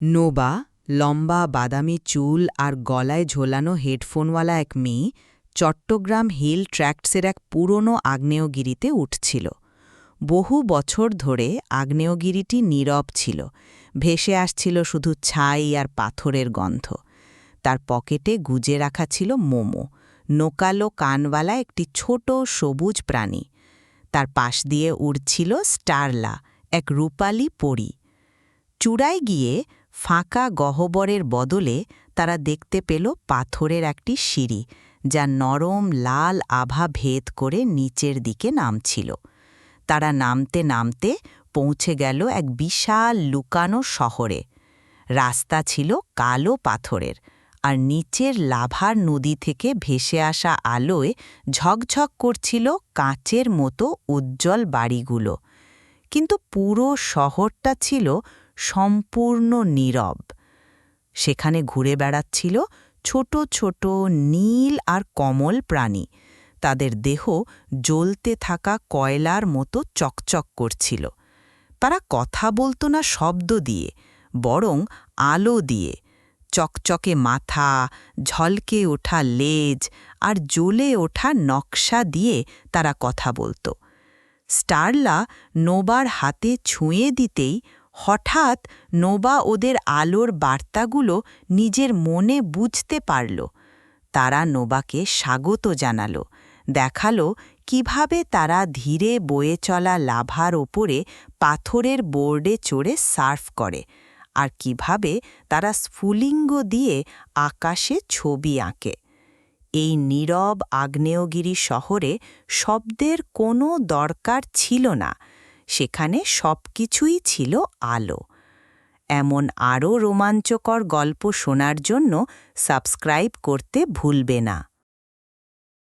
নোবা, লম্বা, বাদামি চুল আর গলায় ঝোলানো হেডফোনওয়ালা এক মেয়ে চট্টগ্রাম হিল ট্র্যাক্টসের এক পুরনো আগ্নেয়গিরিতে উঠছিল। বহু বছর ধরে আগ্নেয়গিরিটি নীরব ছিল, ভেসে আসছিল শুধু ছাই আর পাথরের গন্ধ। তার পকেটে গুজে রাখা ছিল মোমো, নোকালো কানওয়ালা একটি ছোট সবুজ প্রাণী। তার পাশ দিয়ে উড়ছিল স্টারলা, এক রূপালী পরী। চূড়ায় গিয়ে ফাঁকা গহ্বরের বদলে তারা দেখতে পেল পাথরের একটি সিঁড়ি, যা নরম লাল আভা ভেদ করে নিচের দিকে নামছিল। তারা নামতে নামতে পৌঁছে গেল এক বিশাল লুকানো শহরে। রাস্তা ছিল কালো পাথরের, আর নিচের লাভার নদী থেকে ভেসে আসা আলোয় ঝকঝক করছিল কাঁচের মতো উজ্জ্বল বাড়িগুলো। কিন্তু পুরো শহরটা ছিল সম্পূর্ণ নীরব। সেখানে ঘুরে বেড়াচ্ছিল ছোট ছোট, নীল আর কমল প্রাণী। তাদের দেহ জ্বলতে থাকা কয়লার মতো চকচক করছিল। তারা কথা বলতো না শব্দ দিয়ে, বরং আলো দিয়ে। চকচকে মাথা, ঝলকে ওঠা লেজ আর জ্বলে ওঠা নকশা দিয়ে তারা কথা বলতো। স্টারলা নোবার হাতে ছুঁয়ে দিতেই হঠাৎ নোবা ওদের আলোর বার্তাগুলো নিজের মনে বুঝতে পারল। তারা নোবাকে স্বাগত জানালো, দেখাল কীভাবে তারা ধীরে বয়ে চলা লাভার ওপরে পাথরের বোর্ডে চড়ে সার্ফ করে আর কীভাবে তারা স্ফুলিঙ্গ দিয়ে আকাশে ছবি আঁকে। এই নীরব আগ্নেয়গিরি শহরে শব্দের কোনো দরকার ছিল না। সেখানে সব কিছুই ছিল আলো। এমন আরও রোমাঞ্চকর গল্প শোনার জন্য সাবস্ক্রাইব করতে ভুলবে না।